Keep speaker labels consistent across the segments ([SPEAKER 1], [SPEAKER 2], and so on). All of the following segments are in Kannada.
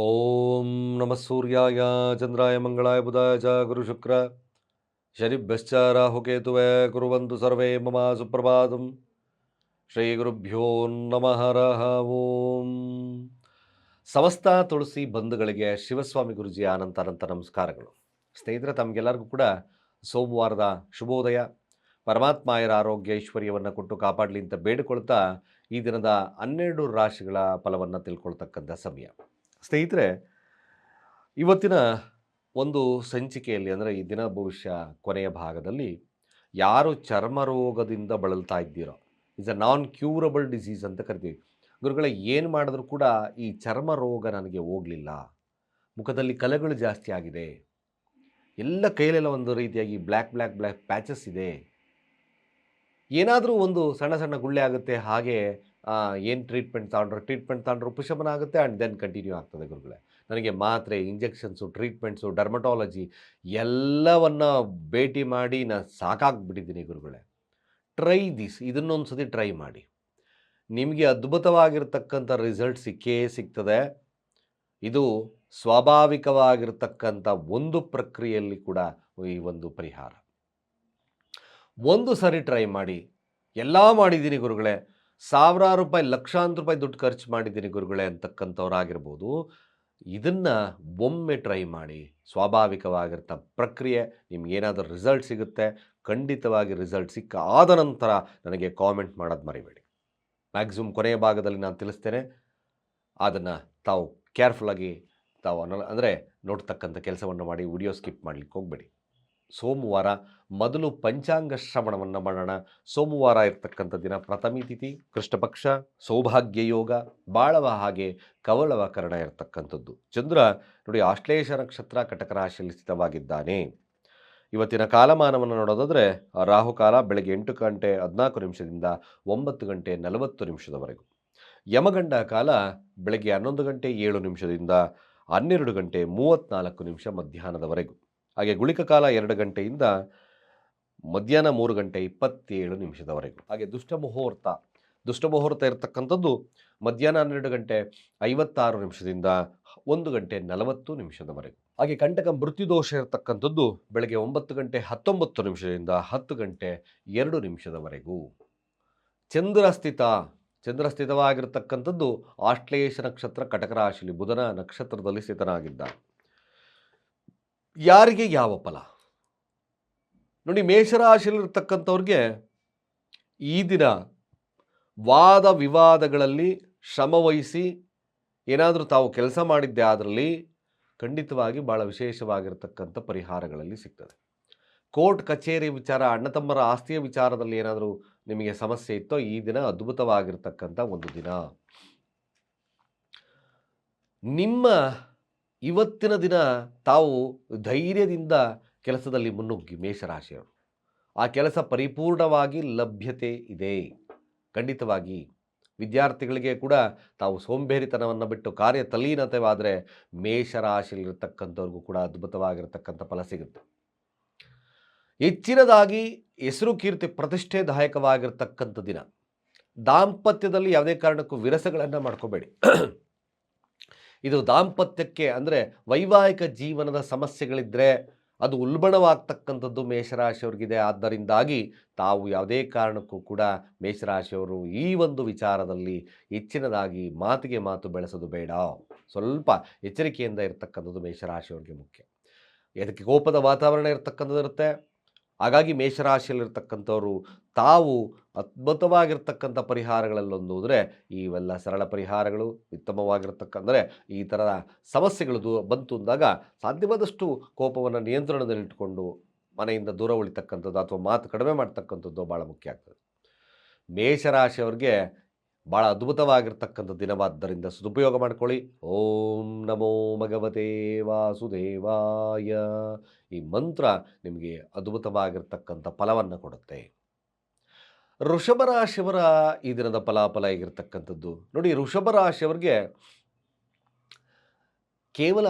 [SPEAKER 1] ಓಂ ನಮಃ ಸೂರ್ಯಾಯ, ಚಂದ್ರಾಯ, ಮಂಗಳಾಯ, ಬುಧಾಯ, ಚ ಗುರು ಶುಕ್ರ. ಶನಿಭ್ಯಶ್ಚ ರಾಹುಕೇತುವೆ ಕುರುವಂತು ಸರ್ವೇ, ಮಮ ಸುಪ್ರಭಾತಂ. ಶ್ರೀ ಗುರುಭ್ಯೋ ನಮಃ ರಹ ಓಂ. ಸಮಸ್ತ ತುಳಸಿ ಬಂಧುಗಳಿಗೆ ಶಿವಸ್ವಾಮಿ ಗುರುಜಿ ಅನಂತ ನಮಸ್ಕಾರಗಳು. ಸ್ನೇಹಿತರೆ, ತಮಗೆಲ್ಲರಿಗೂ ಕೂಡ ಸೋಮವಾರದ ಶುಭೋದಯ. ಪರಮಾತ್ಮಾಯರ ಆರೋಗ್ಯ, ಐಶ್ವರ್ಯವನ್ನು ಕೊಟ್ಟು ಕಾಪಾಡಲಿ ಅಂತ ಬೇಡಿಕೊಳ್ತಾ ಈ ದಿನದ ಹನ್ನೆರಡು ರಾಶಿಗಳ ಫಲವನ್ನು ತಿಳ್ಕೊಳ್ತಕ್ಕಂಥ ಸಮಯ. ಸ್ನೇಹಿತರೆ, ಇವತ್ತಿನ ಒಂದು ಸಂಚಿಕೆಯಲ್ಲಿ ಅಂದರೆ ಈ ದಿನ ಭವಿಷ್ಯ ಕೊನೆಯ ಭಾಗದಲ್ಲಿ ಯಾರು ಚರ್ಮ ರೋಗದಿಂದ ಬಳಲ್ತಾ ಇದ್ದೀರೋ, is a non curable disease ಅಂತ ಕರಿತೀವಿ. ಗುರುಗಳೇ, ಏನು ಮಾಡಿದ್ರೂ ಕೂಡ ಈ ಚರ್ಮ ರೋಗ ನನಗೆ ಹೋಗಲಿಲ್ಲ. ಮುಖದಲ್ಲಿ ಕಲೆಗಳು ಜಾಸ್ತಿ ಆಗಿದೆ. ಎಲ್ಲ ಕೈಲೆಲ್ಲ ಒಂದು ರೀತಿಯಾಗಿ ಬ್ಲ್ಯಾಕ್ ಬ್ಲ್ಯಾಕ್ ಬ್ಲ್ಯಾಕ್ ಪ್ಯಾಚಸ್ ಇದೆ. ಏನಾದರೂ ಒಂದು ಸಣ್ಣ ಸಣ್ಣ ಗುಳ್ಳೆ ಆಗುತ್ತೆ, ಹಾಗೆ ಏನು ಟ್ರೀಟ್ಮೆಂಟ್ ತಗೊಂಡ್ರು? ಟ್ರೀಟ್ಮೆಂಟ್ ತಗೊಂಡ್ರೆ ಉಪಶಮನ ಆಗುತ್ತೆ ಆ್ಯಂಡ್ ದೆನ್ ಕಂಟಿನ್ಯೂ ಆಗ್ತದೆ ಗುರುಗಳೇ. ನನಗೆ ಮಾತ್ರೆ ಇಂಜೆಕ್ಷನ್ಸು ಟ್ರೀಟ್ಮೆಂಟ್ಸು ಡರ್ಮಟಾಲಜಿ ಎಲ್ಲವನ್ನ ಭೇಟಿ ಮಾಡಿ ನಾನು ಸಾಕಾಗ್ಬಿಟ್ಟಿದ್ದೀನಿ ಗುರುಗಳೇ. ಟ್ರೈ ದಿಸ್ ಇದನ್ನೊಂದು ಸತಿ ಟ್ರೈ ಮಾಡಿ. ನಿಮಗೆ ಅದ್ಭುತವಾಗಿರ್ತಕ್ಕಂಥ ರಿಸಲ್ಟ್ ಸಿಕ್ಕೇ ಸಿಗ್ತದೆ. ಇದು ಸ್ವಾಭಾವಿಕವಾಗಿರ್ತಕ್ಕಂಥ ಒಂದು ಪ್ರಕ್ರಿಯೆಯಲ್ಲಿ ಕೂಡ ಈ ಒಂದು ಪರಿಹಾರ. ಒಂದು ಸರಿ ಟ್ರೈ ಮಾಡಿ. ಎಲ್ಲ ಮಾಡಿದ್ದೀನಿ ಗುರುಗಳೇ. ಸಾವಿರಾರು ರೂಪಾಯಿ, ಲಕ್ಷಾಂತರ ರೂಪಾಯಿ ದುಡ್ಡು ಖರ್ಚು ಮಾಡಿದ್ದೀನಿ ಗುರುಗಳೇ ಅಂತಕ್ಕಂಥವ್ರಾಗಿರ್ಬೋದು. ಇದನ್ನು ಒಮ್ಮೆ ಟ್ರೈ ಮಾಡಿ ಸ್ವಾಭಾವಿಕವಾಗಿರ್ತ ಪ್ರಕ್ರಿಯೆ ನಿಮ್ಗೇನಾದರೂ ರಿಸಲ್ಟ್ ಸಿಗುತ್ತೆ, ಖಂಡಿತವಾಗಿ ರಿಸಲ್ಟ್ ಸಿಕ್ಕ ಆದ ನಂತರ ನನಗೆ ಕಾಮೆಂಟ್ ಮಾಡೋದು ಮರಿಬೇಡಿ. ಮ್ಯಾಕ್ಸಿಮಮ್ ಕೊನೆಯ ಭಾಗದಲ್ಲಿ ನಾನು ತಿಳಿಸ್ತೇನೆ. ಅದನ್ನು ತಾವು ಕೇರ್ಫುಲ್ಲಾಗಿ ತಾವು ಅನ ಅಂದರೆ ನೋಡ್ತಕ್ಕಂಥ ಕೆಲಸವನ್ನು ಮಾಡಿ ವಿಡಿಯೋ ಸ್ಕಿಪ್ ಮಾಡಲಿಕ್ಕೆ ಹೋಗಬೇಡಿ. ಸೋಮವಾರ ಮೊದಲು ಪಂಚಾಂಗ ಶ್ರವಣವನ್ನು ಮಾಡೋಣ. ಸೋಮವಾರ ಇರ್ತಕ್ಕಂಥ ದಿನ ಪ್ರಥಮಿ ತಿಥಿ, ಕೃಷ್ಣಪಕ್ಷ, ಸೌಭಾಗ್ಯ ಯೋಗ, ಬಾಳವ ಹಾಗೆ ಕವಳವ ಕರಣ ಇರತಕ್ಕಂಥದ್ದು. ಚಂದ್ರ ನೋಡಿ ಆಶ್ಲೇಷ ನಕ್ಷತ್ರ ಕಟಕ ರಾಶಿಯಲ್ಲಿ ಸ್ಥಿತವಾಗಿದ್ದಾನೆ. ಇವತ್ತಿನ ಕಾಲಮಾನವನ್ನು ನೋಡೋದಾದರೆ ರಾಹುಕಾಲ ಬೆಳಗ್ಗೆ ಎಂಟು ಗಂಟೆ ಹದಿನಾಲ್ಕು ನಿಮಿಷದಿಂದ ಒಂಬತ್ತು ಗಂಟೆ ನಲವತ್ತು ನಿಮಿಷದವರೆಗೂ. ಯಮಗಂಡ ಕಾಲ ಬೆಳಗ್ಗೆ ಹನ್ನೊಂದು ಗಂಟೆ ಏಳು ನಿಮಿಷದಿಂದ ಹನ್ನೆರಡು ಗಂಟೆ ಮೂವತ್ತ್ನಾಲ್ಕು ನಿಮಿಷ ಮಧ್ಯಾಹ್ನದವರೆಗೂ. ಹಾಗೆ ಗುಳಿಕ ಕಾಲ ಎರಡು ಗಂಟೆಯಿಂದ ಮಧ್ಯಾಹ್ನ ಮೂರು ಗಂಟೆ ಇಪ್ಪತ್ತೇಳು ನಿಮಿಷದವರೆಗೂ. ಹಾಗೆ ದುಷ್ಟ ಮುಹೂರ್ತ ದುಷ್ಟ ಮುಹೂರ್ತ ಇರತಕ್ಕಂಥದ್ದು ಮಧ್ಯಾಹ್ನ ಹನ್ನೆರಡು ಗಂಟೆ ಐವತ್ತಾರು ನಿಮಿಷದಿಂದ ಒಂದು ಗಂಟೆ ನಲವತ್ತು ನಿಮಿಷದವರೆಗೂ. ಹಾಗೆ ಕಂಟಕ ಮೃತ್ಯುದೋಷ ಇರತಕ್ಕಂಥದ್ದು ಬೆಳಗ್ಗೆ ಒಂಬತ್ತು ಗಂಟೆ ಹತ್ತೊಂಬತ್ತು ನಿಮಿಷದಿಂದ ಹತ್ತು ಗಂಟೆ ಎರಡು ನಿಮಿಷದವರೆಗೂ. ಚಂದ್ರಸ್ಥಿತ, ಚಂದ್ರಸ್ಥಿತವಾಗಿರ್ತಕ್ಕಂಥದ್ದು ಚಂದ್ರ ಸ್ಥಿತವಾಗಿರ್ತಕ್ಕಂಥದ್ದು ಆಶ್ಲೇಷ ನಕ್ಷತ್ರ ಕಟಕ ರಾಶಿಯಲ್ಲಿ ಬುಧನ ನಕ್ಷತ್ರದಲ್ಲಿ ಸ್ಥಿತನಾಗಿದ್ದ ಯಾರಿಗೆ ಯಾವ ಫಲ? ನೋಡಿ, ಮೇಷರಾಶಿಯಲ್ಲಿರ್ತಕ್ಕಂಥವ್ರಿಗೆ ಈ ದಿನ ವಾದ ವಿವಾದಗಳಲ್ಲಿ ಶ್ರಮವಹಿಸಿ ಏನಾದರೂ ತಾವು ಕೆಲಸ ಮಾಡಿದ್ದೆ ಅದರಲ್ಲಿ ಖಂಡಿತವಾಗಿ ಭಾಳ ವಿಶೇಷವಾಗಿರತಕ್ಕಂಥ ಪರಿಹಾರಗಳಲ್ಲಿ ಸಿಗ್ತದೆ. ಕೋರ್ಟ್ ಕಚೇರಿ ವಿಚಾರ ಅಣ್ಣ ತಮ್ಮರ ಆಸ್ತಿಯ ವಿಚಾರದಲ್ಲಿ ಏನಾದರೂ ನಿಮಗೆ ಸಮಸ್ಯೆ ಇತ್ತೋ ಈ ದಿನ ಅದ್ಭುತವಾಗಿರ್ತಕ್ಕಂಥ ಒಂದು ದಿನ. ನಿಮ್ಮ ಇವತ್ತಿನ ದಿನ ತಾವು ಧೈರ್ಯದಿಂದ ಕೆಲಸದಲ್ಲಿ ಮುನ್ನುಗ್ಗಿ ಮೇಷರಾಶಿಯವರು. ಆ ಕೆಲಸ ಪರಿಪೂರ್ಣವಾಗಿ ಲಭ್ಯತೆ ಇದೆ. ಖಂಡಿತವಾಗಿ ವಿದ್ಯಾರ್ಥಿಗಳಿಗೆ ಕೂಡ ತಾವು ಸೋಂಬೇರಿತನವನ್ನು ಬಿಟ್ಟು ಕಾರ್ಯ ತಲೀನತೆವಾದರೆ ಮೇಷರಾಶಿಯಲ್ಲಿರ್ತಕ್ಕಂಥವ್ರಿಗೂ ಕೂಡ ಅದ್ಭುತವಾಗಿರತಕ್ಕಂಥ ಫಲ ಸಿಗುತ್ತೆ. ಹೆಚ್ಚಿನದಾಗಿ ಹೆಸರು ಕೀರ್ತಿ ಪ್ರತಿಷ್ಠೆದಾಯಕವಾಗಿರ್ತಕ್ಕಂಥ ದಿನ. ದಾಂಪತ್ಯದಲ್ಲಿ ಯಾವುದೇ ಕಾರಣಕ್ಕೂ ವಿರಸಗಳನ್ನು ಮಾಡ್ಕೋಬೇಡಿ. ಇದು ದಾಂಪತ್ಯಕ್ಕೆ ಅಂದರೆ ವೈವಾಹಿಕ ಜೀವನದ ಸಮಸ್ಯೆಗಳಿದ್ದರೆ ಅದು ಉಲ್ಬಣವಾಗ್ತಕ್ಕಂಥದ್ದು ಮೇಷರಾಶಿಯವ್ರಿಗಿದೆ. ಆದ್ದರಿಂದಾಗಿ ತಾವು ಯಾವುದೇ ಕಾರಣಕ್ಕೂ ಕೂಡ ಮೇಷರಾಶಿಯವರು ಈ ಒಂದು ವಿಚಾರದಲ್ಲಿ ಹೆಚ್ಚಿನದಾಗಿ ಮಾತಿಗೆ ಮಾತು ಬೆಳೆಸೋದು ಬೇಡ. ಸ್ವಲ್ಪ ಎಚ್ಚರಿಕೆಯಿಂದ ಇರತಕ್ಕಂಥದ್ದು ಮೇಷರಾಶಿಯವ್ರಿಗೆ ಮುಖ್ಯ. ಇದಕ್ಕೆ ಕೋಪದ ವಾತಾವರಣ ಇರತಕ್ಕಂಥದ್ದು ಇರುತ್ತೆ. ಹಾಗಾಗಿ ಮೇಷರಾಶಿಯಲ್ಲಿರ್ತಕ್ಕಂಥವ್ರು ತಾವು ಅದ್ಭುತವಾಗಿರ್ತಕ್ಕಂಥ ಪರಿಹಾರಗಳಲ್ಲೊಂದು ಹೋದರೆ ಇವೆಲ್ಲ ಸರಳ ಪರಿಹಾರಗಳು ಉತ್ತಮವಾಗಿರ್ತಕ್ಕಂದರೆ, ಈ ಥರದ ಸಮಸ್ಯೆಗಳು ದೂ, ಬಂತು ಅಂದಾಗ ಸಾಧ್ಯವಾದಷ್ಟು ಕೋಪವನ್ನು ನಿಯಂತ್ರಣದಲ್ಲಿಟ್ಟುಕೊಂಡು ಮನೆಯಿಂದ ದೂರ ಉಳಿತಕ್ಕಂಥದ್ದು ಅಥವಾ ಮಾತು ಕಡಿಮೆ ಮಾಡ್ತಕ್ಕಂಥದ್ದು ಭಾಳ ಮುಖ್ಯ ಆಗ್ತದೆ. ಮೇಷರಾಶಿಯವ್ರಿಗೆ ಭಾಳ ಅದ್ಭುತವಾಗಿರ್ತಕ್ಕಂಥ ದಿನವಾದ್ದರಿಂದ ಸದುಪಯೋಗ ಮಾಡ್ಕೊಳ್ಳಿ. ಓಂ ನಮೋ ಭಗವತೆ ವಾಸುದೇವಾಯ. ಈ ಮಂತ್ರ ನಿಮಗೆ ಅದ್ಭುತವಾಗಿರ್ತಕ್ಕಂಥ ಫಲವನ್ನು ಕೊಡುತ್ತೆ. ಋಷಭ ರಾಶಿಯವರ ಈ ದಿನದ ಫಲಾಫಲ ಹೇಗಿರ್ತಕ್ಕಂಥದ್ದು? ನೋಡಿ ಋಷಭ ರಾಶಿಯವರಿಗೆ ಕೇವಲ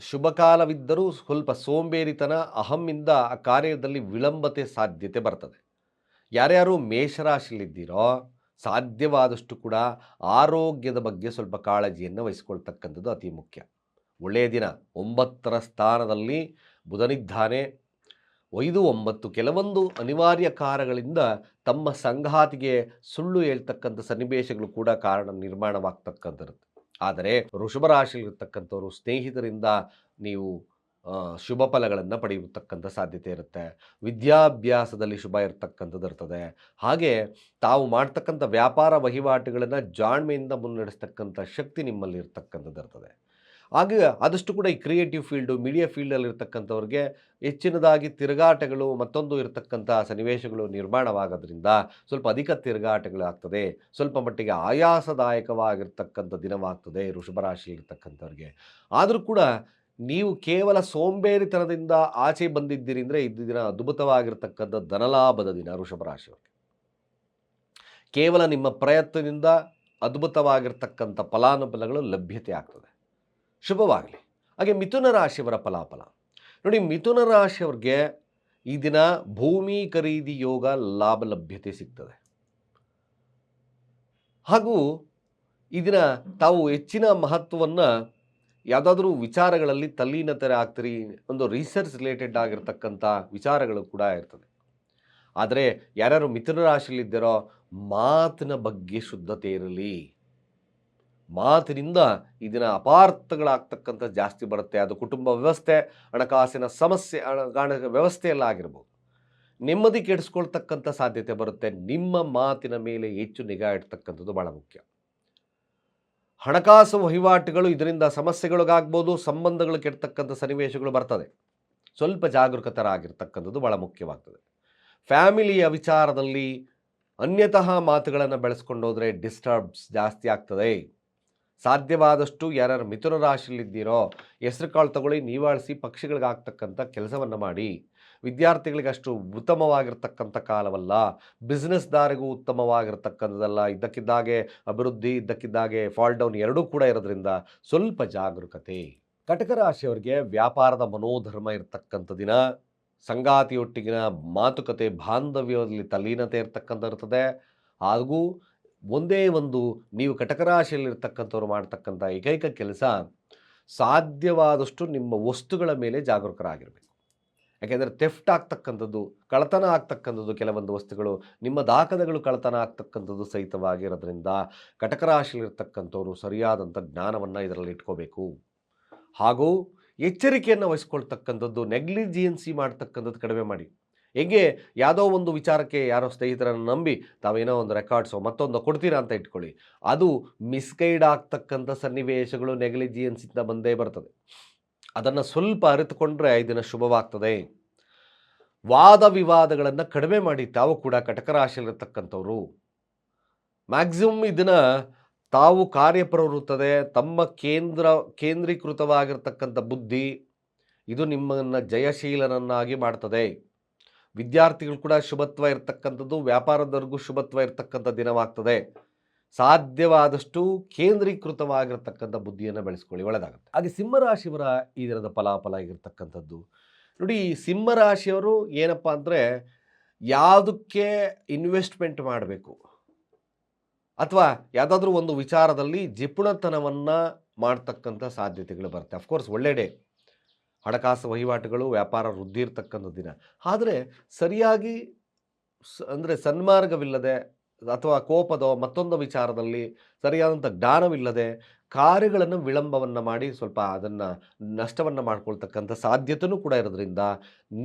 [SPEAKER 1] ಶುಭ ಕಾಲವಿದ್ದರೂ ಸ್ವಲ್ಪ ಸೋಂಬೇರಿತನ ಅಹಮ್ಮಿಂದ ಆ ಕಾರ್ಯದಲ್ಲಿ ವಿಳಂಬತೆ ಸಾಧ್ಯತೆ ಬರ್ತದೆ. ಯಾರ್ಯಾರು ಮೇಷರಾಶಿಲಿದ್ದೀರೋ ಸಾಧ್ಯವಾದಷ್ಟು ಕೂಡ ಆರೋಗ್ಯದ ಬಗ್ಗೆ ಸ್ವಲ್ಪ ಕಾಳಜಿಯನ್ನು ವಹಿಸಿಕೊಳ್ತಕ್ಕಂಥದ್ದು ಅತಿ ಮುಖ್ಯ. ಒಳ್ಳೆಯ ದಿನ, ಒಂಬತ್ತರ ಸ್ಥಾನದಲ್ಲಿ ಬುಧನಿದ್ದಾನೆ. ಐದು, ಒಂಬತ್ತು ಕೆಲವೊಂದು ಅನಿವಾರ್ಯ ಕಾರಣಗಳಿಂದ ತಮ್ಮ ಸಂಘಾತಿಗೆ ಸುಳ್ಳು ಹೇಳ್ತಕ್ಕಂಥ ಸನ್ನಿವೇಶಗಳು ಕೂಡ ಕಾರಣ ನಿರ್ಮಾಣವಾಗ್ತಕ್ಕಂಥದ್ದು. ಆದರೆ ವೃಷಭ ರಾಶಿಯಲ್ಲಿರ್ತಕ್ಕಂಥವ್ರು ಸ್ನೇಹಿತರಿಂದ ನೀವು ಶುಭ ಫಲಗಳನ್ನು ಪಡೆಯತಕ್ಕಂಥ ಸಾಧ್ಯತೆ ಇರುತ್ತೆ. ವಿದ್ಯಾಭ್ಯಾಸದಲ್ಲಿ ಶುಭ ಇರತಕ್ಕಂಥದ್ದು ಇರ್ತದೆ. ಹಾಗೆ ತಾವು ಮಾಡ್ತಕ್ಕಂಥ ವ್ಯಾಪಾರ ವಹಿವಾಟುಗಳನ್ನು ಜಾಣ್ಮೆಯಿಂದ ಮುನ್ನಡೆಸ್ತಕ್ಕಂಥ ಶಕ್ತಿ ನಿಮ್ಮಲ್ಲಿ ಇರ್ತಕ್ಕಂಥದ್ದು ಇರ್ತದೆ. ಹಾಗೆ ಆದಷ್ಟು ಕೂಡ ಈ ಕ್ರಿಯೇಟಿವ್ ಫೀಲ್ಡು ಮೀಡಿಯಾ ಫೀಲ್ಡಲ್ಲಿ ಇರ್ತಕ್ಕಂಥವ್ರಿಗೆ ಹೆಚ್ಚಿನದಾಗಿ ತಿರುಗಾಟಗಳು ಮತ್ತೊಂದು ಇರತಕ್ಕಂಥ ಸನ್ನಿವೇಶಗಳು ನಿರ್ಮಾಣವಾಗೋದ್ರಿಂದ ಸ್ವಲ್ಪ ಅಧಿಕ ತಿರುಗಾಟಗಳು ಆಗ್ತದೆ ಸ್ವಲ್ಪ ಮಟ್ಟಿಗೆ ಆಯಾಸದಾಯಕವಾಗಿರ್ತಕ್ಕಂಥ ದಿನವಾಗ್ತದೆ ವೃಷಭ ರಾಶಿಯಲ್ಲಿರ್ತಕ್ಕಂಥವ್ರಿಗೆ. ಆದರೂ ಕೂಡ ನೀವು ಕೇವಲ ಸೋಂಬೇರಿತನದಿಂದ ಆಚೆ ಬಂದಿದ್ದೀರಿ ಅಂದರೆ ಇದು ದಿನ ಅದ್ಭುತವಾಗಿರ್ತಕ್ಕಂಥ ಧನಲಾಭದ ದಿನ ವೃಷಭ ರಾಶಿಯವರಿಗೆ. ಕೇವಲ ನಿಮ್ಮ ಪ್ರಯತ್ನದಿಂದ ಅದ್ಭುತವಾಗಿರ್ತಕ್ಕಂಥ ಫಲಾನುಫಲಗಳು ಲಭ್ಯತೆ ಆಗ್ತದೆ. ಶುಭವಾಗಲಿ. ಹಾಗೆ ಮಿಥುನ ರಾಶಿಯವರ ಫಲಾಫಲ. ನೋಡಿ, ಮಿಥುನ ರಾಶಿಯವ್ರಿಗೆ ಈ ದಿನ ಭೂಮಿ ಖರೀದಿ ಯೋಗ ಲಾಭ ಲಭ್ಯತೆ ಸಿಗ್ತದೆ. ಹಾಗೂ ಈ ದಿನ ತಾವು ಹೆಚ್ಚಿನ ಮಹತ್ವವನ್ನು ಯಾವುದಾದ್ರೂ ವಿಚಾರಗಳಲ್ಲಿ ತಲ್ಲೀನತೆ ಆಗ್ತೀರಿ ಒಂದು ರಿಸರ್ಚ್ ರಿಲೇಟೆಡ್ ಆಗಿರ್ತಕ್ಕಂಥ ವಿಚಾರಗಳು ಕೂಡ ಇರ್ತದೆ. ಆದರೆ ಯಾರ್ಯಾರು ಮಿಥುನ ರಾಶಿಯಲ್ಲಿದ್ದಾರೋ, ಮಾತಿನ ಬಗ್ಗೆ ಶುದ್ಧತೆ ಇರಲಿ. ಮಾತಿನಿಂದ ಇದನ್ನ ಅಪಾರ್ಥಗಳಾಗ್ತಕ್ಕಂಥ ಜಾಸ್ತಿ ಬರುತ್ತೆ. ಅದು ಕುಟುಂಬ ವ್ಯವಸ್ಥೆ, ಹಣಕಾಸಿನ ಸಮಸ್ಯೆ ಹಣ- ಹಣ ವ್ಯವಸ್ಥೆಯಲ್ಲಾಗಿರ್ಬೋದು ನೆಮ್ಮದಿ ಕೆಡಿಸ್ಕೊಳ್ತಕ್ಕಂಥ ಸಾಧ್ಯತೆ ಬರುತ್ತೆ. ನಿಮ್ಮ ಮಾತಿನ ಮೇಲೆ ಹೆಚ್ಚು ನಿಗಾ ಇಡ್ತಕ್ಕಂಥದ್ದು ಭಾಳ ಮುಖ್ಯ. ಹಣಕಾಸು ವಹಿವಾಟುಗಳು ಇದರಿಂದ ಸಮಸ್ಯೆಗಳಿಗಾಗ್ಬೋದು, ಸಂಬಂಧಗಳು ಕೆಡ್ತಕ್ಕಂಥ ಸನ್ನಿವೇಶಗಳು ಬರ್ತದೆ. ಸ್ವಲ್ಪ ಜಾಗರೂಕತರಾಗಿರ್ತಕ್ಕಂಥದ್ದು ಭಾಳ ಮುಖ್ಯವಾಗ್ತದೆ. ಫ್ಯಾಮಿಲಿಯ ವಿಚಾರದಲ್ಲಿ ಅನ್ಯತಃ ಮಾತುಗಳನ್ನು ಬೆಳೆಸ್ಕೊಂಡೋದ್ರೆ ಡಿಸ್ಟರ್ಬ್ಸ್ ಜಾಸ್ತಿ ಆಗ್ತದೆ. ಸಾಧ್ಯವಾದಷ್ಟು ಯಾರ್ಯಾರು ಮಿಥುನ ರಾಶಿಯಲ್ಲಿದ್ದೀರೋ ಹೆಸರು ಕಾಳು ತಗೊಳ್ಳಿ, ನೀವಾಳಿಸಿ ಪಕ್ಷಿಗಳಿಗಾಗ್ತಕ್ಕಂಥ ಕೆಲಸವನ್ನು ಮಾಡಿ. ವಿದ್ಯಾರ್ಥಿಗಳಿಗೆ ಅಷ್ಟು ಉತ್ತಮವಾಗಿರ್ತಕ್ಕಂಥ ಕಾಲವಲ್ಲ. ಬಿಸ್ನೆಸ್ದಾರಿಗೂ ಉತ್ತಮವಾಗಿರ್ತಕ್ಕಂಥದ್ದಲ್ಲ. ಇದ್ದಕ್ಕಿದ್ದಾಗೆ ಅಭಿವೃದ್ಧಿ, ಇದ್ದಕ್ಕಿದ್ದಾಗೆ ಫಾಲ್ ಡೌನ್ ಎರಡೂ ಕೂಡ ಇರೋದ್ರಿಂದ ಸ್ವಲ್ಪ ಜಾಗರೂಕತೆ. ಕಟಕ ರಾಶಿಯವರಿಗೆ ವ್ಯಾಪಾರದ ಮನೋಧರ್ಮ ಇರತಕ್ಕಂಥ ದಿನ, ಸಂಗಾತಿಯೊಟ್ಟಿಗಿನ ಮಾತುಕತೆ, ಬಾಂಧವ್ಯದಲ್ಲಿ ತಲೀನತೆ ಇರ್ತಕ್ಕಂಥ ಇರ್ತದೆ. ಹಾಗೂ ಒಂದೇ ಒಂದು ನೀವು ಕಟಕ ರಾಶಿಯಲ್ಲಿರ್ತಕ್ಕಂಥವ್ರು ಮಾಡ್ತಕ್ಕಂಥ ಏಕೈಕ ಕೆಲಸ, ಸಾಧ್ಯವಾದಷ್ಟು ನಿಮ್ಮ ವಸ್ತುಗಳ ಮೇಲೆ ಜಾಗರೂಕರಾಗಿರಬೇಕು. ಯಾಕೆಂದರೆ ಥೆಫ್ಟ್ ಆಗ್ತಕ್ಕಂಥದ್ದು ಕಳತನ ಆಗ್ತಕ್ಕಂಥದ್ದು ಕೆಲವೊಂದು ವಸ್ತುಗಳು, ನಿಮ್ಮ ದಾಖಲೆಗಳು ಕಳತನ ಆಗ್ತಕ್ಕಂಥದ್ದು ಸಹಿತವಾಗಿರೋದ್ರಿಂದ ಕಟಕ ರಾಶಿಯಲ್ಲಿರ್ತಕ್ಕಂಥವ್ರು ಸರಿಯಾದಂಥ ಜ್ಞಾನವನ್ನು ಇದರಲ್ಲಿ ಇಟ್ಕೋಬೇಕು. ಹಾಗೂ ಎಚ್ಚರಿಕೆಯನ್ನು ವಹಿಸ್ಕೊಳ್ತಕ್ಕಂಥದ್ದು ನೆಗ್ಲಿಜಿಯನ್ಸಿ ಮಾಡ್ತಕ್ಕಂಥದ್ದು ಕಡಿಮೆ ಮಾಡಿ. ಹೇಗೆ? ಯಾವುದೋ ಒಂದು ವಿಚಾರಕ್ಕೆ ಯಾರೋ ಸ್ನೇಹಿತರನ್ನು ನಂಬಿ ತಾವೇನೋ ಒಂದು ರೆಕಾರ್ಡ್ಸೋ ಮತ್ತೊಂದು ಕೊಡ್ತೀರಾ ಅಂತ ಇಟ್ಕೊಳ್ಳಿ. ಅದು ಮಿಸ್ಗೈಡ್ ಆಗ್ತಕ್ಕಂಥ ಸನ್ನಿವೇಶಗಳು ನೆಗ್ಲಿಜಿಯನ್ಸಿಂದ ಬಂದೇ ಬರ್ತದೆ. ಅದನ್ನು ಸ್ವಲ್ಪ ಅರಿತುಕೊಂಡ್ರೆ ದಿನ ಶುಭವಾಗ್ತದೆ. ವಾದ ವಿವಾದಗಳನ್ನು ಕಡಿಮೆ ಮಾಡಿ ತಾವು ಕೂಡ ಕಟಕ ರಾಶಿಯಲ್ಲಿರ್ತಕ್ಕಂಥವ್ರು ಮ್ಯಾಕ್ಸಿಮಮ್ ಇದನ್ನು ತಾವು ಕಾರ್ಯಪ್ರವೃತ್ತದೆ, ತಮ್ಮ ಕೇಂದ್ರ, ಕೇಂದ್ರೀಕೃತವಾಗಿರ್ತಕ್ಕಂಥ ಬುದ್ಧಿ, ಇದು ನಿಮ್ಮನ್ನು ಜಯಶೀಲನನ್ನಾಗಿ ಮಾಡ್ತದೆ. ವಿದ್ಯಾರ್ಥಿಗಳು ಕೂಡ ಶುಭತ್ವ ಇರತಕ್ಕಂಥದ್ದು, ವ್ಯಾಪಾರದವರೆಗೂ ಶುಭತ್ವ ಇರತಕ್ಕಂಥ ದಿನವಾಗ್ತದೆ. ಸಾಧ್ಯವಾದಷ್ಟು ಕೇಂದ್ರೀಕೃತವಾಗಿರ್ತಕ್ಕಂಥ ಬುದ್ಧಿಯನ್ನು ಬೆಳೆಸ್ಕೊಳ್ಳಿ ಒಳ್ಳೆಯದಾಗುತ್ತೆ ಹಾಗೆ ಸಿಂಹರಾಶಿಯವರ ಈ ದಿನದ ಫಲಾಫಲ ಆಗಿರ್ತಕ್ಕಂಥದ್ದು. ನೋಡಿ ಸಿಂಹರಾಶಿಯವರು ಏನಪ್ಪ ಅಂದರೆ ಯಾವುದಕ್ಕೆ ಇನ್ವೆಸ್ಟ್ಮೆಂಟ್ ಮಾಡಬೇಕು? ಅಥವಾ ಯಾವುದಾದ್ರೂ ಒಂದು ವಿಚಾರದಲ್ಲಿ ಜಿಪುಣತನವನ್ನು ಮಾಡ್ತಕ್ಕಂಥ ಸಾಧ್ಯತೆಗಳು ಬರುತ್ತೆ. ಅಫ್ಕೋರ್ಸ್ ಒಳ್ಳೆ ಡೇ ಹಣಕಾಸು ವಹಿವಾಟುಗಳು, ವ್ಯಾಪಾರ ವೃದ್ಧಿ ಇರ್ತಕ್ಕಂಥ ದಿನ. ಆದರೆ ಸರಿಯಾಗಿ ಅಂದರೆ ಸನ್ಮಾರ್ಗವಿಲ್ಲದೆ ಅಥವಾ ಕೋಪದೋ ಮತ್ತೊಂದು ವಿಚಾರದಲ್ಲಿ ಸರಿಯಾದಂಥ ಜ್ಞಾನವಿಲ್ಲದೆ ಕಾರ್ಯಗಳನ್ನು ವಿಳಂಬವನ್ನು ಮಾಡಿ ಸ್ವಲ್ಪ ಅದನ್ನು ನಷ್ಟವನ್ನು ಮಾಡ್ಕೊಳ್ತಕ್ಕಂಥ ಸಾಧ್ಯತೆಯೂ ಕೂಡ ಇರೋದ್ರಿಂದ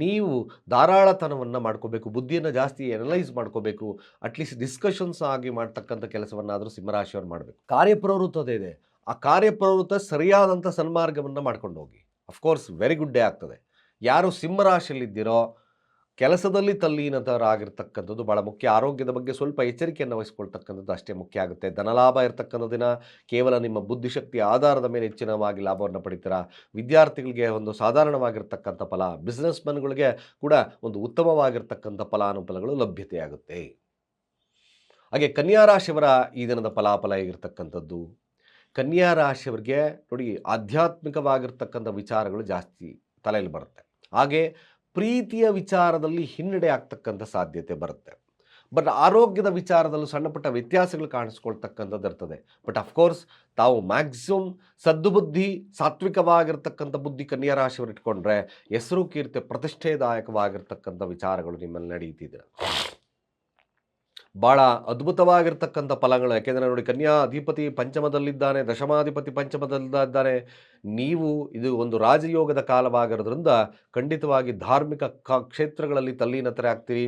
[SPEAKER 1] ನೀವು ಧಾರಾಳತನವನ್ನು ಮಾಡ್ಕೋಬೇಕು, ಬುದ್ಧಿಯನ್ನು ಜಾಸ್ತಿ ಎನಲೈಸ್ ಮಾಡ್ಕೋಬೇಕು ಅಟ್ಲೀಸ್ಟ್ ಡಿಸ್ಕಷನ್ಸ್ ಆಗಿ ಮಾಡ್ತಕ್ಕಂಥ ಕೆಲಸವನ್ನಾದರೂ ಸಿಂಹರಾಶಿಯವ್ರು ಮಾಡಬೇಕು. ಕಾರ್ಯಪ್ರವೃತ್ತತೆ ಇದೆ. ಆ ಕಾರ್ಯಪ್ರವೃತ್ತ ಸರಿಯಾದಂಥ ಸನ್ಮಾರ್ಗವನ್ನು ಮಾಡ್ಕೊಂಡು ಹೋಗಿ ಅಫ್ಕೋರ್ಸ್ ವೆರಿ ಗುಡ್ ಡೇ ಆಗ್ತದೆ. ಯಾರು ಸಿಂಹರಾಶಿಯಲ್ಲಿದ್ದೀರೋ ಕೆಲಸದಲ್ಲಿ ತಲ್ಲೀನತರಾಗಿರ್ತಕ್ಕಂಥದ್ದು ಭಾಳ ಮುಖ್ಯ. ಆರೋಗ್ಯದ ಬಗ್ಗೆ ಸ್ವಲ್ಪ ಎಚ್ಚರಿಕೆಯನ್ನು ವಹಿಸ್ಕೊಳ್ತಕ್ಕಂಥದ್ದು ಅಷ್ಟೇ ಮುಖ್ಯ ಆಗುತ್ತೆ. ಧನಲಾಭ ಇರತಕ್ಕಂಥ ದಿನ, ಕೇವಲ ನಿಮ್ಮ ಬುದ್ಧಿಶಕ್ತಿ ಆಧಾರದ ಮೇಲೆ ಹೆಚ್ಚಿನವಾಗಿ ಲಾಭವನ್ನು ಪಡಿತೀರಾ? ವಿದ್ಯಾರ್ಥಿಗಳಿಗೆ ಒಂದು ಸಾಧಾರಣವಾಗಿರ್ತಕ್ಕಂಥ ಫಲ ಬಿಸ್ನೆಸ್ ಮನ್ಗಳಿಗೆ ಕೂಡ ಒಂದು ಉತ್ತಮವಾಗಿರ್ತಕ್ಕಂಥ ಫಲಾನುಫಲಗಳು ಲಭ್ಯತೆಯಾಗುತ್ತೆ. ಹಾಗೆ ಕನ್ಯಾ ರಾಶಿಯವರ ಈ ದಿನದ ಫಲಾಫಲ ಹೇಗಿರ್ತಕ್ಕಂಥದ್ದು? ಕನ್ಯಾ ರಾಶಿಯವರಿಗೆ ನೋಡಿ, ಆಧ್ಯಾತ್ಮಿಕವಾಗಿರ್ತಕ್ಕಂಥ ವಿಚಾರಗಳು ಜಾಸ್ತಿ ತಲೆಯಲ್ಲಿ ಬರುತ್ತೆ. ಹಾಗೆ ಪ್ರೀತಿಯ ವಿಚಾರದಲ್ಲಿ ಹಿನ್ನಡೆ ಆಗ್ತಕ್ಕಂಥ ಸಾಧ್ಯತೆ ಬರುತ್ತೆ. ಬಟ್ ಆರೋಗ್ಯದ ವಿಚಾರದಲ್ಲೂ ಸಣ್ಣ ಪುಟ್ಟ ವ್ಯತ್ಯಾಸಗಳು ಕಾಣಿಸ್ಕೊಳ್ತಕ್ಕಂಥದ್ದು ಇರ್ತದೆ. ಬಟ್ ಅಫ್ಕೋರ್ಸ್ ತಾವು ಮ್ಯಾಕ್ಸಿಮಮ್ ಸದ್ದು ಬುದ್ಧಿ ಸಾತ್ವಿಕವಾಗಿರ್ತಕ್ಕಂಥ ಬುದ್ಧಿ ಕನ್ಯಾ ರಾಶಿಯವರು ಇಟ್ಕೊಂಡ್ರೆ ಹೆಸರು ಕೀರ್ತಿ ಪ್ರತಿಷ್ಠೆದಾಯಕವಾಗಿರ್ತಕ್ಕಂಥ ವಿಚಾರಗಳು ನಿಮ್ಮಲ್ಲಿ ನಡೀತಿದೆ. ಭಾಳ ಅದ್ಭುತವಾಗಿರ್ತಕ್ಕಂಥ ಫಲಗಳು. ಯಾಕೆಂದರೆ ನೋಡಿ ಕನ್ಯಾ ಅಧಿಪತಿ ಪಂಚಮದಲ್ಲಿದ್ದಾನೆ, ದಶಮಾಧಿಪತಿ ಪಂಚಮದಲ್ಲಿದ್ದಾನೆ. ನೀವು ಇದು ಒಂದು ರಾಜಯೋಗದ ಕಾಲವಾಗಿರೋದ್ರಿಂದ ಖಂಡಿತವಾಗಿ ಧಾರ್ಮಿಕ ಕ್ಷೇತ್ರಗಳಲ್ಲಿ ತಲ್ಲೀನತರೆ ಆಗ್ತೀರಿ.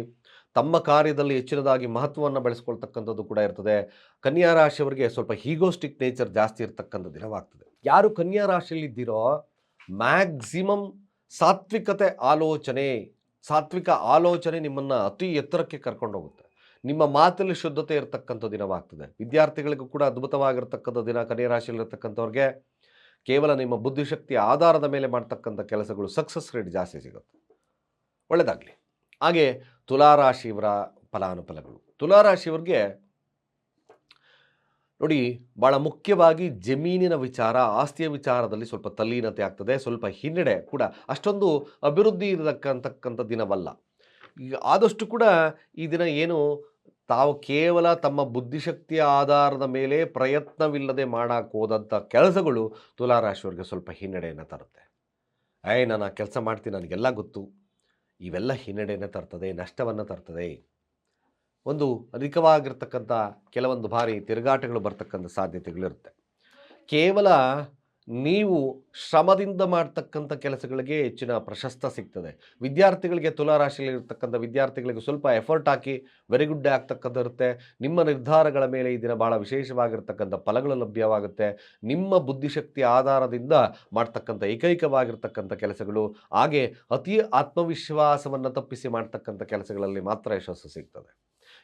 [SPEAKER 1] ತಮ್ಮ ಕಾರ್ಯದಲ್ಲಿ ಹೆಚ್ಚಿನದಾಗಿ ಮಹತ್ವವನ್ನು ಬೆಳೆಸ್ಕೊಳ್ತಕ್ಕಂಥದ್ದು ಕೂಡ ಇರ್ತದೆ. ಕನ್ಯಾ ರಾಶಿಯವರಿಗೆ ಸ್ವಲ್ಪ ಹೀಗೋಸ್ಟಿಕ್ ನೇಚರ್ ಜಾಸ್ತಿ ಇರ್ತಕ್ಕಂಥ ದಿನವಾಗ್ತದೆ. ಯಾರು ಕನ್ಯಾ ರಾಶಿಯಲ್ಲಿ ಇದ್ದಿರೋ, ಮ್ಯಾಕ್ಸಿಮಮ್ ಸಾತ್ವಿಕತೆ ಆಲೋಚನೆ, ಸಾತ್ವಿಕ ಆಲೋಚನೆ ನಿಮ್ಮನ್ನು ಅತಿ ಎತ್ತರಕ್ಕೆ ಕರ್ಕೊಂಡು ಹೋಗುತ್ತೆ ನಿಮ್ಮ ಮಾತಲ್ಲಿ ಶುದ್ಧತೆ ಇರತಕ್ಕಂಥ ದಿನವಾಗ್ತದೆ. ವಿದ್ಯಾರ್ಥಿಗಳಿಗೂ ಕೂಡ ಅದ್ಭುತವಾಗಿರ್ತಕ್ಕಂಥ ದಿನ, ಕನ್ಯಾ ರಾಶಿಯಲ್ಲಿರ್ತಕ್ಕಂಥವ್ರಿಗೆ ಕೇವಲ ನಿಮ್ಮ ಬುದ್ಧಿಶಕ್ತಿಯ ಆಧಾರದ ಮೇಲೆ ಮಾಡ್ತಕ್ಕಂಥ ಕೆಲಸಗಳು ಸಕ್ಸಸ್ ರೇಟ್ ಜಾಸ್ತಿ ಸಿಗುತ್ತೆ. ಒಳ್ಳೆಯದಾಗಲಿ ಹಾಗೆ ತುಲಾರಾಶಿಯವರ ಫಲಾನುಫಲಗಳು. ತುಲಾರಾಶಿಯವ್ರಿಗೆ ನೋಡಿ ಭಾಳ ಮುಖ್ಯವಾಗಿ ಜಮೀನಿನ ವಿಚಾರ, ಆಸ್ತಿಯ ವಿಚಾರದಲ್ಲಿ ಸ್ವಲ್ಪ ತಲ್ಲೀನತೆ ಆಗ್ತದೆ, ಸ್ವಲ್ಪ ಹಿನ್ನಡೆ ಕೂಡ. ಅಷ್ಟೊಂದು ಅಭಿವೃದ್ಧಿ ಇರತಕ್ಕಂಥಕ್ಕಂಥ ದಿನವಲ್ಲ. ಈಗ ಆದಷ್ಟು ಕೂಡ ಈ ದಿನ ಏನು ತಾವು ಕೇವಲ ತಮ್ಮ ಬುದ್ಧಿಶಕ್ತಿಯ ಆಧಾರದ ಮೇಲೆ ಪ್ರಯತ್ನವಿಲ್ಲದೆ ಮಾಡಕ್ಕೆ ಹೋದಂಥ ಕೆಲಸಗಳು ತುಲಾರಾಶಿಯವ್ರಿಗೆ ಸ್ವಲ್ಪ ಹಿನ್ನಡೆಯನ್ನು ತರುತ್ತೆ. ಏಯ್, ನಾನು ಕೆಲಸ ಮಾಡ್ತೀನಿ, ನನಗೆಲ್ಲ ಗೊತ್ತು. ಇವೆಲ್ಲ ಹಿನ್ನಡೆಯನ್ನು ತರ್ತದೆ, ನಷ್ಟವನ್ನು ತರ್ತದೆ. ಒಂದು ಅಧಿಕವಾಗಿರ್ತಕ್ಕಂಥ ಕೆಲವೊಂದು ಬಾರಿ ತಿರುಗಾಟಗಳು ಬರ್ತಕ್ಕಂಥ ಸಾಧ್ಯತೆಗಳಿರುತ್ತೆ ಕೇವಲ ನೀವು ಶ್ರಮದಿಂದ ಮಾಡ್ತಕ್ಕಂಥ ಕೆಲಸಗಳಿಗೆ ಹೆಚ್ಚಿನ ಪ್ರಶಸ್ತ ಸಿಗ್ತದೆ. ವಿದ್ಯಾರ್ಥಿಗಳಿಗೆ ತುಲಾರಾಶಿಯಲ್ಲಿರ್ತಕ್ಕಂಥ ವಿದ್ಯಾರ್ಥಿಗಳಿಗೆ ಸ್ವಲ್ಪ ಎಫರ್ಟ್ ಹಾಕಿ ವೆರಿ ಗುಡ್ ಇರುತ್ತೆ ನಿಮ್ಮ ನಿರ್ಧಾರಗಳ ಮೇಲೆ ಈ ದಿನ ಭಾಳ ವಿಶೇಷವಾಗಿರ್ತಕ್ಕಂಥ ಫಲಗಳು ಲಭ್ಯವಾಗುತ್ತೆ. ನಿಮ್ಮ ಬುದ್ಧಿಶಕ್ತಿ ಆಧಾರದಿಂದ ಮಾಡ್ತಕ್ಕಂಥ ಏಕೈಕವಾಗಿರ್ತಕ್ಕಂಥ ಕೆಲಸಗಳು, ಹಾಗೆ ಅತಿ ಆತ್ಮವಿಶ್ವಾಸವನ್ನು ತಪ್ಪಿಸಿ ಮಾಡ್ತಕ್ಕಂಥ ಕೆಲಸಗಳಲ್ಲಿ ಮಾತ್ರ ಯಶಸ್ಸು ಸಿಗ್ತದೆ.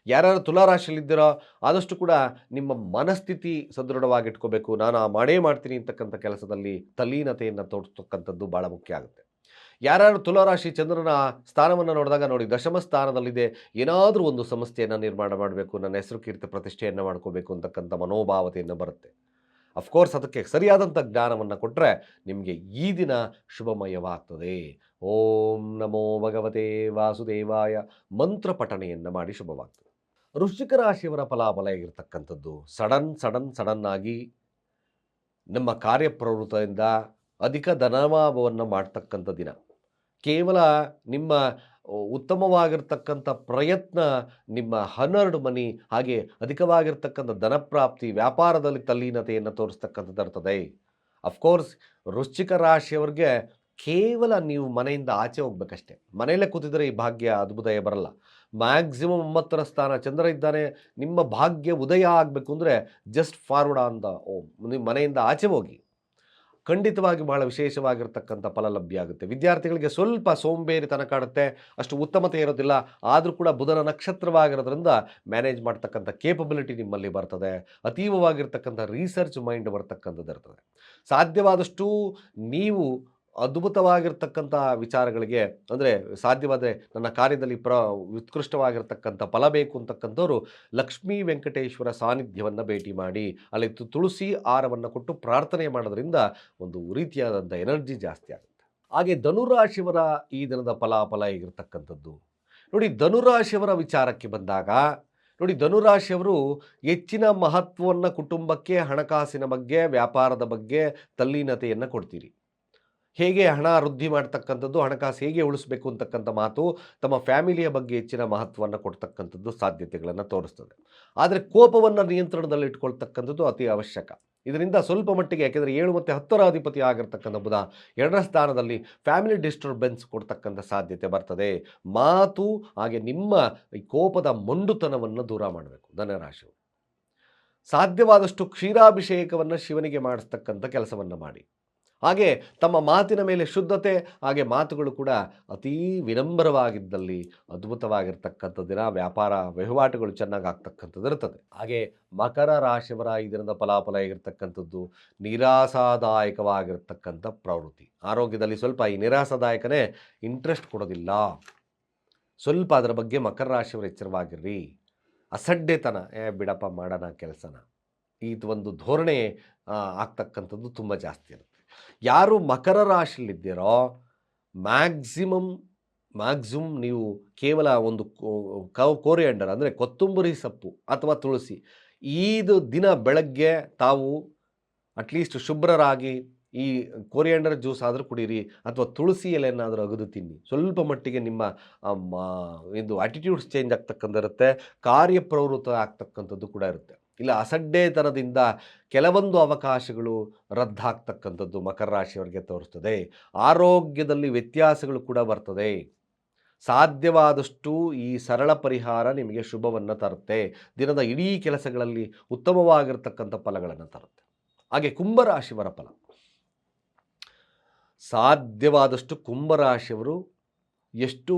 [SPEAKER 1] ಯಾರ್ಯಾರು ತುಲಾರಾಶಿಯಲ್ಲಿದ್ದೀರೋ ಆದಷ್ಟು ಕೂಡ ನಿಮ್ಮ ಮನಸ್ಥಿತಿ ಸದೃಢವಾಗಿಟ್ಕೋಬೇಕು. ನಾನು ಆ ಮಾಡೇ ಮಾಡ್ತೀನಿ ಅಂತಕ್ಕಂಥ ಕೆಲಸದಲ್ಲಿ ತಲ್ಲೀನತೆಯನ್ನು ತೋರಿಸ್ತಕ್ಕಂಥದ್ದು ಭಾಳ ಮುಖ್ಯ ಆಗುತ್ತೆ. ಯಾರ್ಯಾರು ತುಲಾರಾಶಿ ಚಂದ್ರನ ಸ್ಥಾನವನ್ನು ನೋಡಿದಾಗ ನೋಡಿ ದಶಮ ಸ್ಥಾನದಲ್ಲಿದೆ, ಏನಾದರೂ ಒಂದು ಸಂಸ್ಥೆಯನ್ನು ನಿರ್ಮಾಣ ಮಾಡಬೇಕು, ನನ್ನ ಹೆಸರು ಕೀರ್ತಿ ಪ್ರತಿಷ್ಠೆಯನ್ನು ಮಾಡ್ಕೋಬೇಕು ಅಂತಕ್ಕಂಥ ಮನೋಭಾವತೆಯನ್ನು ಬರುತ್ತೆ. ಅಫ್ಕೋರ್ಸ್ ಅದಕ್ಕೆ ಸರಿಯಾದಂಥ ಜ್ಞಾನವನ್ನು ಕೊಟ್ಟರೆ ನಿಮಗೆ ಈ ದಿನ ಶುಭಮಯವಾಗ್ತದೆ. ಓಂ ನಮೋ ಭಗವತೆ ವಾಸುದೇವಾಯ. ಮಂತ್ರ ಪಠಣೆಯನ್ನು ಮಾಡಿ ಶುಭವಾಗ್ತದೆ ವೃಶ್ಚಿಕ ರಾಶಿಯವರ ಫಲಾಫಲ ಆಗಿರ್ತಕ್ಕಂಥದ್ದು ಸಡನ್ ಸಡನ್ ಸಡನ್ ಆಗಿ ನಮ್ಮ ಕಾರ್ಯಪ್ರವೃತ್ತದಿಂದ ಅಧಿಕ ಧನಲಾಭವನ್ನು ಮಾಡ್ತಕ್ಕಂಥ ದಿನ. ಕೇವಲ ನಿಮ್ಮ ಉತ್ತಮವಾಗಿರ್ತಕ್ಕಂಥ ಪ್ರಯತ್ನ ನಿಮ್ಮ ಹನ್ನೆರಡು ಮನಿ ಹಾಗೆ ಅಧಿಕವಾಗಿರ್ತಕ್ಕಂಥ ಧನಪ್ರಾಪ್ತಿ ವ್ಯಾಪಾರದಲ್ಲಿ ತಲ್ಲೀನತೆಯನ್ನು ತೋರಿಸ್ತಕ್ಕಂಥದ್ದು ಇರ್ತದೆ. ಅಫ್ಕೋರ್ಸ್ ವೃಶ್ಚಿಕ ರಾಶಿಯವರಿಗೆ ಕೇವಲ ನೀವು ಮನೆಯಿಂದ ಆಚೆ ಹೋಗ್ಬೇಕಷ್ಟೆ. ಮನೆಯಲ್ಲೇ ಕೂತಿದ್ರೆ ಈ ಭಾಗ್ಯ ಅದ್ಭುತಯ ಬರಲ್ಲ. ಮ್ಯಾಕ್ಸಿಮಮ್ ಒಂಬತ್ತರ ಸ್ಥಾನ ಚಂದ್ರ ಇದ್ದಾನೆ, ನಿಮ್ಮ ಭಾಗ್ಯ ಉದಯ ಆಗಬೇಕು ಅಂದರೆ just forward on the home. ನಿಮ್ಮ ಮನೆಯಿಂದ ಆಚೆ ಹೋಗಿ. ಖಂಡಿತವಾಗಿ ಬಹಳ ವಿಶೇಷವಾಗಿರ್ತಕ್ಕಂಥ ಫಲ ಲಭ್ಯ ಆಗುತ್ತೆ. ವಿದ್ಯಾರ್ಥಿಗಳಿಗೆ ಸ್ವಲ್ಪ ಸೋಂಬೇರಿತನ ಕಾಡುತ್ತೆ, ಅಷ್ಟು ಉತ್ತಮತೆ ಇರೋದಿಲ್ಲ. ಆದರೂ ಕೂಡ ಬುಧನ ನಕ್ಷತ್ರವಾಗಿರೋದ್ರಿಂದ ಮ್ಯಾನೇಜ್ ಮಾಡ್ತಕ್ಕಂಥ ಕೇಪಬಿಲಿಟಿ ನಿಮ್ಮಲ್ಲಿ ಬರ್ತದೆ. ಅತೀವವಾಗಿರ್ತಕ್ಕಂಥ ರಿಸರ್ಚ್ ಮೈಂಡ್ ಬರ್ತಕ್ಕಂಥದ್ದು ಇರ್ತದೆ ಸಾಧ್ಯವಾದಷ್ಟು ನೀವು ಅದ್ಭುತವಾಗಿರ್ತಕ್ಕಂಥ ವಿಚಾರಗಳಿಗೆ, ಅಂದರೆ ಸಾಧ್ಯವಾದರೆ ನನ್ನ ಕಾರ್ಯದಲ್ಲಿ ಪ್ರ, ಉತ್ಕೃಷ್ಟವಾಗಿರ್ತಕ್ಕಂಥ ಫಲ ಬೇಕು ಅಂತಕ್ಕಂಥವ್ರು ಲಕ್ಷ್ಮೀ ವೆಂಕಟೇಶ್ವರ ಸಾನ್ನಿಧ್ಯವನ್ನು ಭೇಟಿ ಮಾಡಿ, ಅಲ್ಲಿ ತುಳಸಿ ಆರವನ್ನು ಕೊಟ್ಟು ಪ್ರಾರ್ಥನೆ ಮಾಡೋದ್ರಿಂದ ಒಂದು ರೀತಿಯಾದಂಥ ಎನರ್ಜಿ ಜಾಸ್ತಿ ಆಗುತ್ತೆ. ಹಾಗೆ ಧನುರಾಶಿಯವರ ಈ ದಿನದ ಫಲಾಫಲ ಹೇಗಿರ್ತಕ್ಕಂಥದ್ದು? ನೋಡಿ ಧನುರಾಶಿಯವರ ವಿಚಾರಕ್ಕೆ ಬಂದಾಗ, ನೋಡಿ, ಧನುರಾಶಿಯವರು ಹೆಚ್ಚಿನ ಮಹತ್ವವನ್ನು ಕುಟುಂಬಕ್ಕೆ, ಹಣಕಾಸಿನ ಬಗ್ಗೆ, ವ್ಯಾಪಾರದ ಬಗ್ಗೆ ತಲ್ಲೀನತೆಯನ್ನು ಕೊಡ್ತೀರಿ. ಹೇಗೆ ಹಣ ವೃದ್ಧಿ ಮಾಡ್ತಕ್ಕಂಥದ್ದು, ಹಣಕಾಸು ಹೇಗೆ ಉಳಿಸ್ಬೇಕು ಅಂತಕ್ಕಂಥ ಮಾತು ತಮ್ಮ ಫ್ಯಾಮಿಲಿಯ ಬಗ್ಗೆ ಹೆಚ್ಚಿನ ಮಹತ್ವವನ್ನು ಕೊಡ್ತಕ್ಕಂಥದ್ದು ಸಾಧ್ಯತೆಗಳನ್ನು ತೋರಿಸ್ತದೆ. ಆದರೆ ಕೋಪವನ್ನು ನಿಯಂತ್ರಣದಲ್ಲಿ ಇಟ್ಕೊಳ್ತಕ್ಕಂಥದ್ದು ಅತಿ ಅವಶ್ಯಕ. ಇದರಿಂದ ಸ್ವಲ್ಪ ಮಟ್ಟಿಗೆ, ಯಾಕೆಂದರೆ ಏಳು ಮತ್ತು ಹತ್ತರ ಅಧಿಪತಿ ಆಗಿರ್ತಕ್ಕಂಥ ಬುಧ ಎರಡರ ಸ್ಥಾನದಲ್ಲಿ ಫ್ಯಾಮಿಲಿ ಡಿಸ್ಟರ್ಬೆನ್ಸ್ ಕೊಡ್ತಕ್ಕಂಥ ಸಾಧ್ಯತೆ ಬರ್ತದೆ. ಮಾತು, ಹಾಗೆ ನಿಮ್ಮ ಕೋಪದ ಮೊಂಡುತನವನ್ನು ದೂರ ಮಾಡಬೇಕು ಧನರಾಶಿ ಸಾಧ್ಯವಾದಷ್ಟು ಕ್ಷೀರಾಭಿಷೇಕವನ್ನು ಶಿವನಿಗೆ ಮಾಡಿಸ್ತಕ್ಕಂಥ ಕೆಲಸವನ್ನು ಮಾಡಿ. ಹಾಗೆ ತಮ್ಮ ಮಾತಿನ ಮೇಲೆ ಶುದ್ಧತೆ, ಹಾಗೆ ಮಾತುಗಳು ಕೂಡ ಅತೀ ವಿನಮ್ರವಾಗಿದ್ದಲ್ಲಿ ಅದ್ಭುತವಾಗಿರ್ತಕ್ಕಂಥ ದಿನ ವ್ಯಾಪಾರ ವಹಿವಾಟುಗಳು ಚೆನ್ನಾಗಿ ಆಗ್ತಕ್ಕಂಥದ್ದು ಇರ್ತದೆ. ಹಾಗೆ ಮಕರ ರಾಶಿಯವರ ಈ ದಿನದ ಫಲಾಫಲ ಆಗಿರ್ತಕ್ಕಂಥದ್ದು ನಿರಾಸಾದಾಯಕವಾಗಿರ್ತಕ್ಕಂಥ ಪ್ರವೃತ್ತಿ. ಆರೋಗ್ಯದಲ್ಲಿ ಸ್ವಲ್ಪ ಈ ನಿರಾಸದಾಯಕನೇ ಇಂಟ್ರೆಸ್ಟ್ ಕೊಡೋದಿಲ್ಲ. ಸ್ವಲ್ಪ ಅದರ ಬಗ್ಗೆ ಮಕರ ರಾಶಿಯವರು ಎಚ್ಚರವಾಗಿರ್ರಿ. ಅಸಡ್ಡೆತನ, ಏ ಬಿಡಪ್ಪ ಮಾಡೋಣ ಕೆಲಸನ. ಇದು ಒಂದು ಧೋರಣೆ ಆಗ್ತಕ್ಕಂಥದ್ದು ತುಂಬ ಜಾಸ್ತಿ ಇರುತ್ತೆ. ಯಾರು ಮಕರ ರಾಶಿಯಲ್ಲಿದ್ದೀರೋ, ಮ್ಯಾಕ್ಸಿಮಮ್ ಮ್ಯಾಕ್ಸಿಮಮ್ ನೀವು ಕೇವಲ ಒಂದು ಕೋ ಕೋರಿಯಂಡರ್ ಅಂದರೆ ಕೊತ್ತಂಬರಿ ಸೊಪ್ಪು ಅಥವಾ ತುಳಸಿ. ಈದು ದಿನ ಬೆಳಗ್ಗೆ ತಾವು ಅಟ್ಲೀಸ್ಟ್ ಶುಭ್ರರಾಗಿ ಈ ಕೋರಿಯಾಂಡರ್ ಜ್ಯೂಸ್ ಆದರೂ ಕುಡೀರಿ ಅಥವಾ ತುಳಸಿ ಎಲೆಯನ್ನಾದರೂ ಅಗದು ತಿನ್ನಿ. ಸ್ವಲ್ಪ ಮಟ್ಟಿಗೆ ನಿಮ್ಮ ಇದು ಆಟಿಟ್ಯೂಡ್ಸ್ ಚೇಂಜ್ ಆಗ್ತಕ್ಕಂಥ ಇರುತ್ತೆ, ಕಾರ್ಯಪ್ರವೃತ್ತ ಆಗ್ತಕ್ಕಂಥದ್ದು ಕೂಡ ಇರುತ್ತೆ. ಇಲ್ಲ ಅಸಡ್ಡೆತನದಿಂದ ಕೆಲವೊಂದು ಅವಕಾಶಗಳು ರದ್ದಾಗ್ತಕ್ಕಂಥದ್ದು ಮಕರ ರಾಶಿಯವರಿಗೆ ತೋರಿಸ್ತದೆ ಆರೋಗ್ಯದಲ್ಲಿ ವ್ಯತ್ಯಾಸಗಳು ಕೂಡ ಬರ್ತದೆ. ಸಾಧ್ಯವಾದಷ್ಟು ಈ ಸರಳ ಪರಿಹಾರ ನಿಮಗೆ ಶುಭವನ್ನು ತರುತ್ತೆ. ದಿನದ ಇಡೀ ಕೆಲಸಗಳಲ್ಲಿ ಉತ್ತಮವಾಗಿರ್ತಕ್ಕಂಥ ಫಲಗಳನ್ನು ತರುತ್ತೆ. ಹಾಗೆ ಕುಂಭರಾಶಿಯವರ ಫಲ. ಸಾಧ್ಯವಾದಷ್ಟು ಕುಂಭರಾಶಿಯವರು ಎಷ್ಟು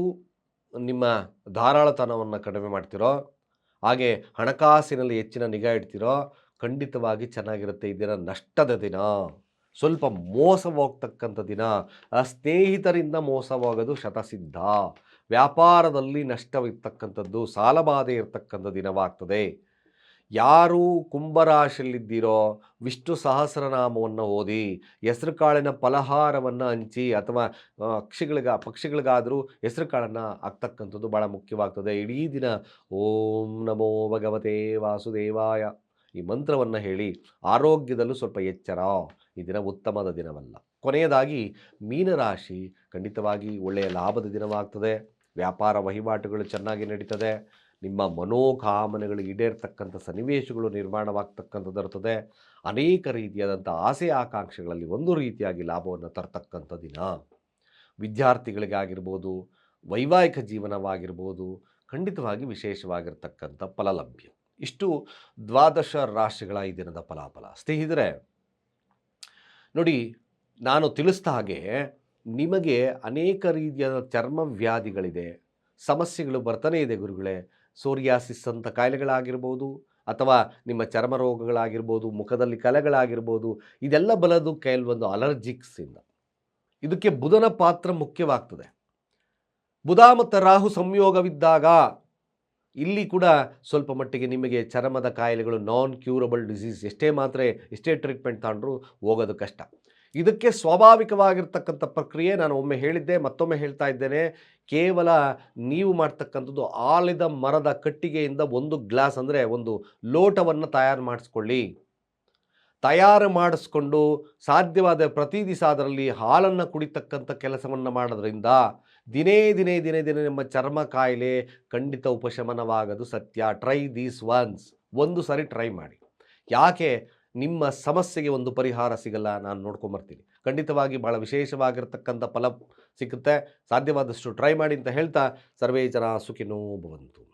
[SPEAKER 1] ನಿಮ್ಮ ಧಾರಾಳತನವನ್ನು ಕಡಿಮೆ ಮಾಡ್ತಿರೋ ಹಾಗೆ ಹಣಕಾಸಿನಲ್ಲಿ ಹೆಚ್ಚಿನ ನಿಗಾ ಇಡ್ತಿರೋ, ಖಂಡಿತವಾಗಿ ಚೆನ್ನಾಗಿರುತ್ತೆ. ಈ ದಿನ ನಷ್ಟದ ದಿನ. ಸ್ವಲ್ಪ ಮೋಸ ಹೋಗ್ತಕ್ಕಂಥ ದಿನ ಸ್ನೇಹಿತರಿಂದ ಮೋಸವಾಗೋದು ಶತಸಿದ್ಧ. ವ್ಯಾಪಾರದಲ್ಲಿ ನಷ್ಟವಿರ್ತಕ್ಕಂಥದ್ದು, ಸಾಲಬಾಧೆ ಇರ್ತಕ್ಕಂಥ ದಿನವಾಗ್ತದೆ. ಯಾರು ಕುಂಭರಾಶಿಯಲ್ಲಿದ್ದೀರೋ ವಿಷ್ಣು ಸಹಸ್ರನಾಮವನ್ನು ಓದಿ ಹೆಸರು ಕಾಳಿನ ಫಲಹಾರವನ್ನು ಹಂಚಿ ಅಥವಾ ಪಕ್ಷಿಗಳಿಗ ಪಕ್ಷಿಗಳಿಗಾದರೂ ಹೆಸರು ಕಾಳನ್ನು ಆಗ್ತಕ್ಕಂಥದ್ದು ಭಾಳ ಮುಖ್ಯವಾಗ್ತದೆ. ಇಡೀ ದಿನ ಓಂ ನಮೋ ಭಗವತೆ ವಾಸುದೇವಾಯ ಈ ಮಂತ್ರವನ್ನು ಹೇಳಿ ಆರೋಗ್ಯದಲ್ಲೂ ಸ್ವಲ್ಪ ಎಚ್ಚರ. ಈ ದಿನ ಉತ್ತಮದ ದಿನವಲ್ಲ. ಕೊನೆಯದಾಗಿ ಮೀನರಾಶಿ ಖಂಡಿತವಾಗಿ ಒಳ್ಳೆಯ ಲಾಭದ ದಿನವಾಗ್ತದೆ. ವ್ಯಾಪಾರ ವಹಿವಾಟುಗಳು ಚೆನ್ನಾಗಿ ನಡೀತದೆ. ನಿಮ್ಮ ಮನೋಕಾಮನೆಗಳು ಈಡೇರ್ತಕ್ಕಂಥ ಸನ್ನಿವೇಶಗಳು ನಿರ್ಮಾಣವಾಗ್ತಕ್ಕಂಥದ್ದು ಇರ್ತದೆ. ಅನೇಕ ರೀತಿಯಾದಂಥ ಆಸೆ ಆಕಾಂಕ್ಷೆಗಳಲ್ಲಿ ಒಂದು ರೀತಿಯಾಗಿ ಲಾಭವನ್ನು ತರ್ತಕ್ಕಂಥ ದಿನ. ವಿದ್ಯಾರ್ಥಿಗಳಿಗಾಗಿರ್ಬೋದು, ವೈವಾಹಿಕ ಜೀವನವಾಗಿರ್ಬೋದು, ಖಂಡಿತವಾಗಿ ವಿಶೇಷವಾಗಿರ್ತಕ್ಕಂಥ ಫಲಲಭ್ಯ. ಇಷ್ಟು ದ್ವಾದಶ ರಾಶಿಗಳ ಈ ದಿನದ ಫಲಾಫಲ. ಸ್ನೇಹಿತರೆ, ನೋಡಿ, ನಾನು ತಿಳಿಸ್ದ ಹಾಗೆ ನಿಮಗೆ ಅನೇಕ ರೀತಿಯಾದ ಚರ್ಮ ವ್ಯಾಧಿಗಳಿದೆ, ಸಮಸ್ಯೆಗಳು ಬರ್ತಾನೆ ಇದೆ ಗುರುಗಳೇ. ಸೋರಿಯಾಸಿಸ್ ಅಂತ ಕಾಯಿಲೆಗಳಾಗಿರ್ಬೋದು ಅಥವಾ ನಿಮ್ಮ ಚರ್ಮ ರೋಗಗಳಾಗಿರ್ಬೋದು, ಮುಖದಲ್ಲಿ ಕಲೆಗಳಾಗಿರ್ಬೋದು, ಇದೆಲ್ಲ ಬಲದು ಕೆಲವೊಂದು ಅಲರ್ಜಿಕ್ಸಿಂದ ಇದಕ್ಕೆ ಬುಧನ ಪಾತ್ರ ಮುಖ್ಯವಾಗ್ತದೆ. ಬುಧ ಮತ್ತು ರಾಹು ಸಂಯೋಗವಿದ್ದಾಗ ಇಲ್ಲಿ ಕೂಡ ಸ್ವಲ್ಪ ಮಟ್ಟಿಗೆ ನಿಮಗೆ ಚರ್ಮದ ಕಾಯಿಲೆಗಳು ನಾನ್ ಕ್ಯೂರಬಲ್ ಡಿಸೀಸ್ ಎಷ್ಟೇ ಮಾತ್ರೆ, ಎಷ್ಟೇ ಟ್ರೀಟ್ಮೆಂಟ್ ತಗೊಂಡ್ರೂ ಹೋಗೋದು ಕಷ್ಟ. ಇದಕ್ಕೆ ಸ್ವಾಭಾವಿಕವಾಗಿರ್ತಕ್ಕಂಥ ಪ್ರಕ್ರಿಯೆ ನಾನು ಒಮ್ಮೆ ಹೇಳಿದ್ದೆ, ಮತ್ತೊಮ್ಮೆ ಹೇಳ್ತಾ ಇದ್ದೇನೆ. ಕೇವಲ ನೀವು ಮಾಡ್ತಕ್ಕಂಥದ್ದು ಆಲಿದ ಮರದ ಕಟ್ಟಿಗೆಯಿಂದ ಒಂದು ಗ್ಲಾಸ್ ಅಂದರೆ ಒಂದು ಲೋಟವನ್ನು ತಯಾರು ಮಾಡಿಸ್ಕೊಳ್ಳಿ. ತಯಾರು ಮಾಡಿಸ್ಕೊಂಡು ಸಾಧ್ಯವಾದ ಪ್ರತಿ ದಿವಸ ಅದರಲ್ಲಿ ಹಾಲನ್ನು ಕುಡಿತಕ್ಕಂಥ ಕೆಲಸವನ್ನು ಮಾಡೋದ್ರಿಂದ ದಿನೇ ದಿನೇ ದಿನೇ ದಿನೇ ನಿಮ್ಮ ಚರ್ಮ ಕಾಯಿಲೆ ಖಂಡಿತ ಉಪಶಮನವಾಗದು ಸತ್ಯ. ಟ್ರೈ ದೀಸ್ ವನ್ಸ್ ಒಂದು ಸಾರಿ ಟ್ರೈ ಮಾಡಿ. ಯಾಕೆ? ನಿಮ್ಮ ಸಮಸ್ಯೆಗೆ ಒಂದು ಪರಿಹಾರ ಸಿಗಲ್ಲ ನಾನು ನೋಡ್ಕೊಂಬರ್ತೀನಿ. ಖಂಡಿತವಾಗಿ ಭಾಳ ವಿಶೇಷವಾಗಿರ್ತಕ್ಕಂಥ ಫಲ ಸಿಗುತ್ತೆ. ಸಾಧ್ಯವಾದಷ್ಟು ಟ್ರೈ ಮಾಡಿ ಅಂತ ಹೇಳ್ತಾ ಸರ್ವೇ ಜನ ಸುಖಿನೋ ಭವಂತು.